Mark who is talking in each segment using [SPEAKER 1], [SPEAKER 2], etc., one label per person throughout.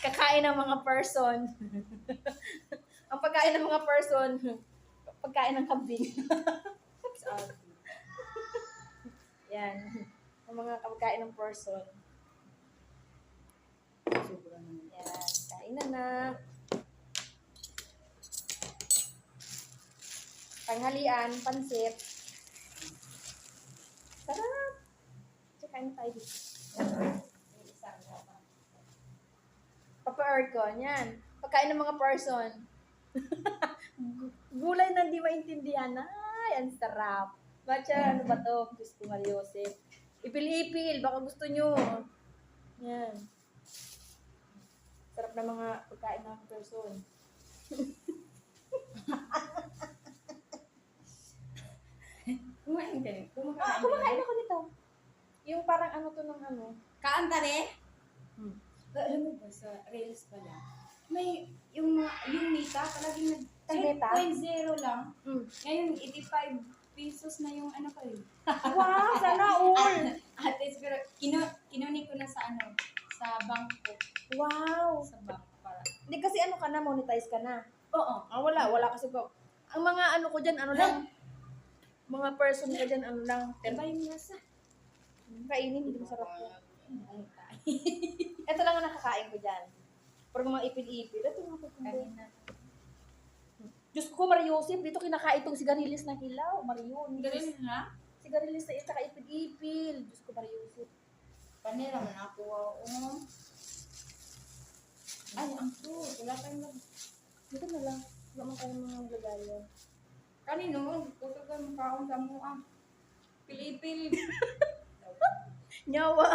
[SPEAKER 1] kakain ng mga person. ang pagkain ng mga person, pagkain ng kambing. Yan. Ang mga pagkain ng person. Yan. Kain na na. Tanghalian, pansit. Sarap. Tsaka kain tayo dito. May isang Aircon, yan. Pagkain ng mga person. Gu- Gulay na hindi maintindihan. Ay, ang sarap. Bacha, ano ba to? Ko, Maria Joseph. Ipil-ipil, baka gusto nyo. Yan. Sarap na mga pagkain ng person.
[SPEAKER 2] Kumain ka rin. Kumakain
[SPEAKER 1] Ah,
[SPEAKER 2] ka
[SPEAKER 1] kumakain ako nito. Yung parang ano to ng ano.
[SPEAKER 2] Kaanta rin?
[SPEAKER 1] Hmm.
[SPEAKER 2] Alam mo ba, sa Rails pala, may, yung mga, yung Mita, palaging nag,
[SPEAKER 1] Tagbeta?
[SPEAKER 2] 0.0 lang.
[SPEAKER 1] Mm.
[SPEAKER 2] Ngayon, 85 pesos na yung ano ko eh.
[SPEAKER 1] Wow, sana all!
[SPEAKER 2] At least, pero, kinu, kinuni ko na sa ano, sa bank ko.
[SPEAKER 1] Wow!
[SPEAKER 2] Sa bank para.
[SPEAKER 1] Hindi kasi ano ka na, monetize ka na.
[SPEAKER 2] Oo.
[SPEAKER 1] Ah, wala, wala kasi ko. Ang mga ano ko dyan, ano lang, mga person ka dyan, ano lang,
[SPEAKER 2] Iba yung nasa.
[SPEAKER 1] kainin, hindi masarap po.
[SPEAKER 2] Ang tayo.
[SPEAKER 1] Ito lang ang nakakain ko dyan. Pero mga ipil-ipil, ito kukumbay.
[SPEAKER 2] Kanina.
[SPEAKER 1] Diyos ko, Mariosip, dito kinakain itong sigarilis na hilaw. Marion.
[SPEAKER 2] Ganun na?
[SPEAKER 1] Sigarilis na ito, ipil-ipil. Diyos ko, Mariosip.
[SPEAKER 2] Panira man ako. Um, ay, ang to. Wala tayong mag...
[SPEAKER 1] Dito na lang. Wala man kayong mga lagayan.
[SPEAKER 2] Kanino mo, kusog ka mukhaon sa mo ah. Pilipil.
[SPEAKER 1] Nyawa.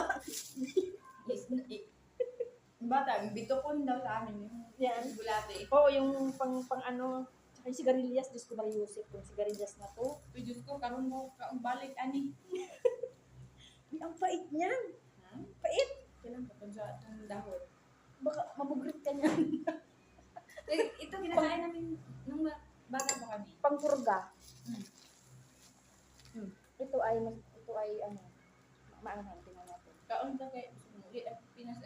[SPEAKER 2] Eh. Bata, bitokon daw sa amin yung
[SPEAKER 1] Yan.
[SPEAKER 2] bulate.
[SPEAKER 1] Oo, yung pang, pang ano, tsaka yung sigarilyas, Diyos ko, Mariosip, yung sigarilyas na to.
[SPEAKER 2] Uy, Diyos ko, karoon mo kaong balik, ani.
[SPEAKER 1] Ay, ang pait niyan.
[SPEAKER 2] Ha?
[SPEAKER 1] Pait.
[SPEAKER 2] Kailan ka pa dyan itong dahon?
[SPEAKER 1] Baka mabugrit ka niyan.
[SPEAKER 2] Eh, ito kinakain namin nung bata pa kami.
[SPEAKER 1] Pangpurga.
[SPEAKER 2] Hmm.
[SPEAKER 1] Hmm. Ito ay, ito ay, ano, maanghang, tingnan natin.
[SPEAKER 2] Kaon ka kay Sumuli at Pinas.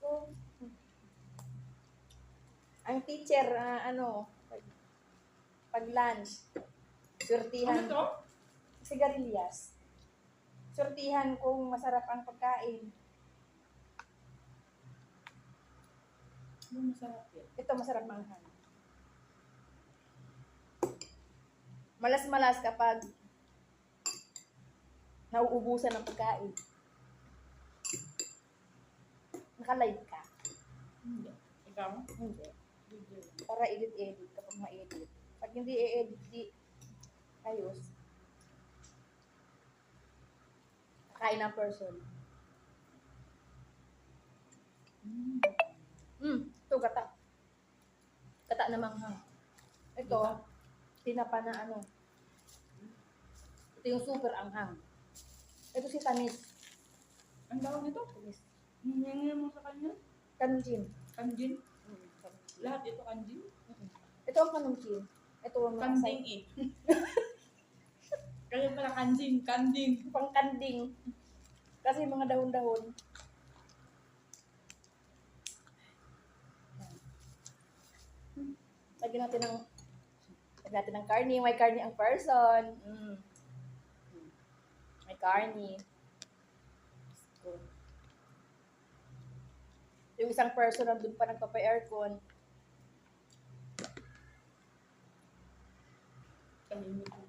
[SPEAKER 1] Ko. Ang teacher, ah, ano, pag, pag lunch,
[SPEAKER 2] Ano
[SPEAKER 1] surtihan,
[SPEAKER 2] to?
[SPEAKER 1] sigarilyas. Surtihan kung masarap ang pagkain.
[SPEAKER 2] Ano masarap yan?
[SPEAKER 1] Ito masarap manghang. Malas-malas kapag nauubusan ng pagkain. Naka-live ka.
[SPEAKER 2] Hindi. Ikaw?
[SPEAKER 1] Hindi.
[SPEAKER 2] Video.
[SPEAKER 1] Para edit-edit kapag ma-edit. Pag hindi i-edit, di ayos. Kain ng person.
[SPEAKER 2] Mm.
[SPEAKER 1] Hmm, ito gata. Gata na manghang. Ito, tinapa na ano. Ito yung super anghang. Ito si Tanis.
[SPEAKER 2] Ang tawag nito?
[SPEAKER 1] Tanis.
[SPEAKER 2] Hingin mo sa kanya?
[SPEAKER 1] Kanjin.
[SPEAKER 2] Kanjin?
[SPEAKER 1] Hmm, kanjin.
[SPEAKER 2] Lahat ito kanjin?
[SPEAKER 1] Ito ang kanumchin. Ito ang
[SPEAKER 2] Kanding eh. Kaya pala kanjing, kanding.
[SPEAKER 1] pang kanding. Kasi mga dahon-dahon. Lagyan natin ng lagyan natin ng karni. May karni ang person. Mm carne. Yung isang person nandun pa nagpapa-aircon. Kalimit ko.